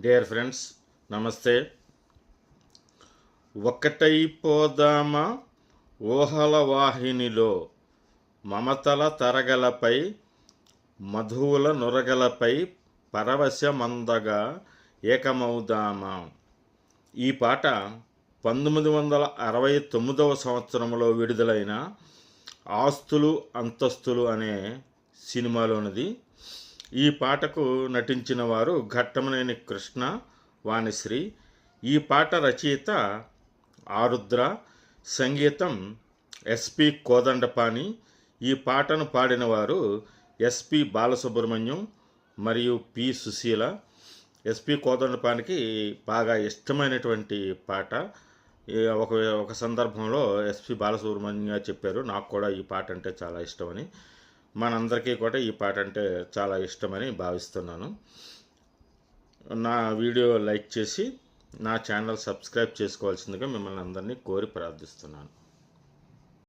Dear friends నమస్తే. ఒక్కటైపోదామా? ఊహల వాహినిలో మమతల తరగలపై మధువుల నురగలపై పరవశమందగా ఏకమవుదామా? ఈ పాట పంతొమ్మిది వందల అరవై తొమ్మిదవ సంవత్సరంలో విడుదలైన ఆస్తులు అంతస్తులు అనే సినిమాలోనిది. ఈ పాటకు నటించిన వారు ఘట్టమనేని కృష్ణ వాణిశ్రీ. ఈ పాట రచయిత ఆరుద్ర సంగీతం ఎస్పి కోదండపాణి. ఈ పాటను పాడిన వారు ఎస్పి బాలసుబ్రహ్మణ్యం మరియు పి సుశీల. ఎస్పి కోదండపానికి బాగా ఇష్టమైనటువంటి పాట. ఈ ఒక ఒక సందర్భంలో ఎస్పి బాలసుబ్రహ్మణ్యం గారు చెప్పారు నాకు కూడా ఈ పాట అంటే చాలా ఇష్టమని. మనందరికీ కూడా ఈ పాట అంటే చాలా ఇష్టమని భావిస్తున్నాను. నా వీడియో లైక్ చేసి నా ఛానల్ సబ్స్క్రైబ్ చేసుకోవాల్సిందిగా మిమ్మల్ని అందరినీ కోరి ప్రార్థిస్తున్నాను.